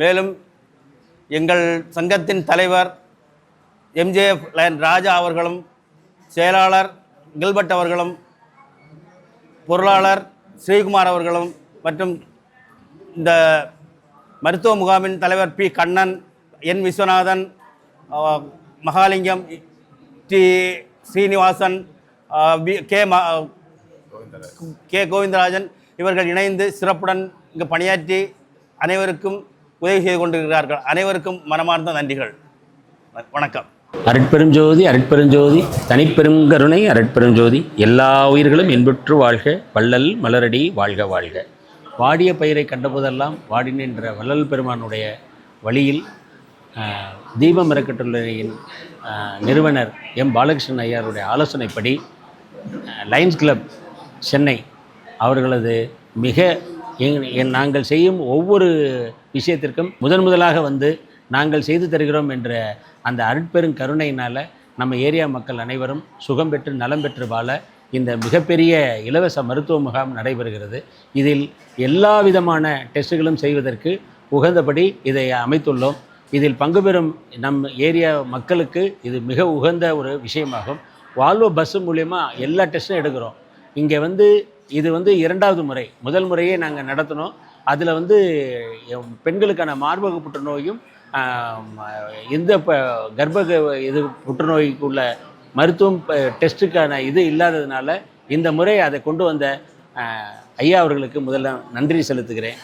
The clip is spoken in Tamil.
மேலும் எங்கள் சங்கத்தின் தலைவர் எம்ஜேஎஃப் ராஜா அவர்களும் செயலாளர் கில்பர்ட் அவர்களும் பொருளாளர் ஸ்ரீகுமார் அவர்களும் மற்றும் இந்த மருத்துவ முகாமின் தலைவர் P. Kannan N. Viswanathan Mahalingam T. Srinivasan P. K. ம கே. கோவிந்தராஜன் இவர்கள் இணைந்து சிறப்புடன் இங்கு பணியாற்றி அனைவருக்கும் உதவி செய்து கொண்டிருக்கிறார்கள். அனைவருக்கும் மனமார்ந்த நன்றிகள். வ- வணக்கம். அருட்பெருஞ்சோதி அருட்பெருஞ்சோதி தனிப்பெருங்கருணை ஜோதி தனிப்பெரும் கருணை எல்லா உயிர்களும் இன்புற்று வாழ்க வள்ளல் மலரடி வாழ்க வாழ்க. வாடிய பயிரை கண்டபோதெல்லாம் வாடி நின்ற வள்ளல் பெருமானுடைய வழியில் தீபம் இறக்கட்டுள்ளின் நிறுவனர் எம் பாலகிருஷ்ணன் ஐயாருடைய ஆலோசனைப்படி லயன்ஸ் கிளப் சென்னை அவர்களது மிக எங் என் நாங்கள் செய்யும் ஒவ்வொரு விஷயத்திற்கும் முதன் முதலாக வந்து நாங்கள் செய்து தருகிறோம் என்ற அந்த அருட்பெரும் கருணையினால் நம்ம ஏரியா மக்கள் அனைவரும் சுகம் பெற்று நலம் பெற்று வாழ இந்த மிகப்பெரிய இலவச மருத்துவ முகாம் நடைபெறுகிறது. இதில் எல்லா விதமான டெஸ்ட்டுகளும் செய்வதற்கு உகந்தபடி இதை அமைத்துள்ளோம். இதில் பங்கு பெறும் நம் ஏரியா மக்களுக்கு இது மிக உகந்த ஒரு விஷயமாகும். வால்வோ பஸ்ஸு மூலயமா எல்லா டெஸ்ட்டும் எடுக்கிறோம். இங்கே வந்து இது வந்து இரண்டாவது முறை. முதல் முறையே நாங்கள் நடத்தினோம். அதில் வந்து எம் பெண்களுக்கான மார்பக புற்றுநோயும் எந்த இந்த ப கர்ப்ப இது புற்றுநோய்க்குள்ள மருத்துவம் டெஸ்ட்டுக்கான இது இல்லாததுனால இந்த முறை அதை கொண்டு வந்த ஐயா அவர்களுக்கு முதல்ல நன்றி செலுத்துகிறேன்.